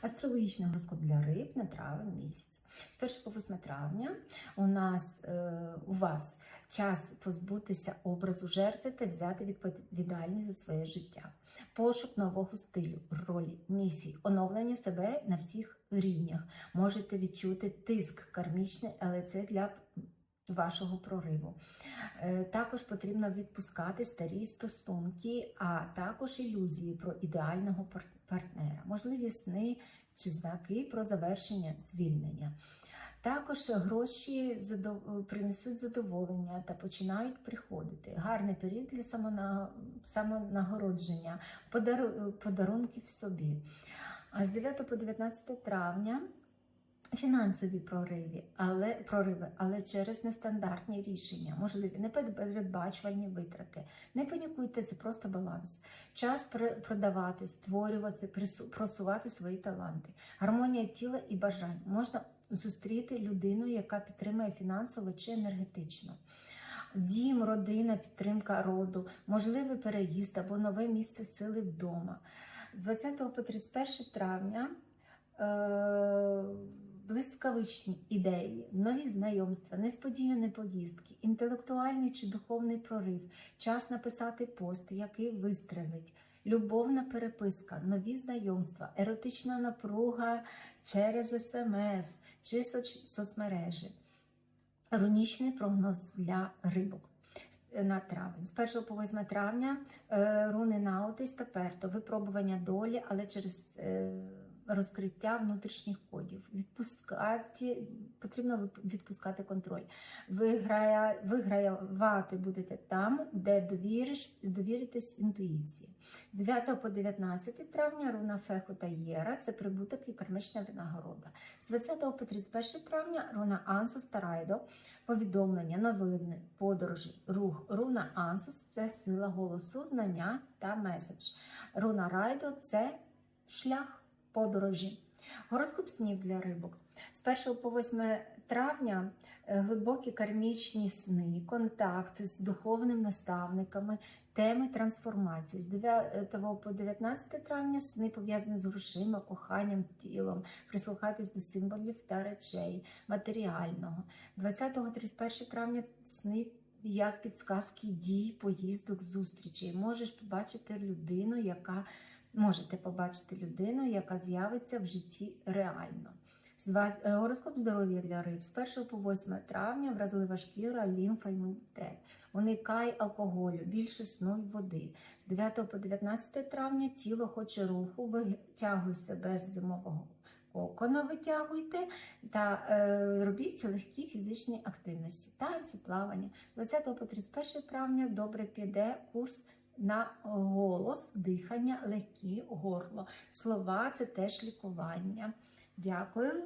Астрологічний гороскоп для риб на травень місяць. З 1 по 8 травня у нас е, у вас час позбутися образу жертви та взяти відповідальність за своє життя. Пошук нового стилю, ролі, місій, оновлення себе на всіх рівнях. Можете відчути тиск кармічний, але це для вашого прориву. Е, Також потрібно відпускати старі стосунки, а також ілюзії про ідеального партнера, можливі сни чи знаки про завершення звільнення. Також гроші принесуть задоволення та починають приходити. Гарний період для самонагородження, подарунків собі. А з 9 по 19 травня фінансові прориви, але прориви, але через нестандартні рішення, можливі непередбачувальні витрати. Не панікуйте, це просто баланс. Час продавати, створювати, просувати свої таланти. Гармонія тіла і бажань можна зустріти людину, яка підтримує фінансово чи енергетично. Дім, родина, підтримка роду, можливий переїзд або нове місце сили вдома. З 20 по 31 травня е, блискавичні ідеї, нові знайомства, несподівані поїздки, інтелектуальний чи духовний прорив, час написати пост, який вистрелить, любовна переписка, нові знайомства, еротична напруга через смс чи соц- соцмережі. Рунічний прогноз для рибок на травень. З 1 по 8 травня е, руни наутис та перто, випробування долі, але через е, розкриття внутрішніх кодів. Відпускати, потрібно відпускати контроль. Виграє, вигравати будете там, де довіриш, довіритесь інтуїції. З 9 по 19 травня руна Феху та Єра це прибуток і кармична винагорода. З 20 по 31 травня руна Ансус та Райдо повідомлення, новини, подорожі, рух. Руна Ансус це сила голосу, знання та меседж. Руна Райдо це шлях подорожі. Гороскоп снів для рибок. З 1 по 8 травня е, глибокі кармічні сни, контакти з духовними наставниками, теми трансформації. З 9 по 19 травня сни пов'язані з грошима, коханням, тілом, прислухатись до символів та речей матеріального. 20-31 травня сни як підсказки дій, поїздок, зустрічей. Можеш побачити людину, яка можете побачити людину, яка з'явиться в житті реально. Е, Гороскоп здоров'я для риб з 1 по 8 травня вразлива шкіра, лімфа, імунітет. Уникай алкоголю, більше сну й води. З 9 по 19 травня тіло хоче руху, витягуй себе з зимового кокона, витягуйте та е, робіть легкі фізичні активності, танці, плавання. 20 по 31 травня добре піде курс на голос, дихання, легкі горло. Слова це теж лікування. Дякую.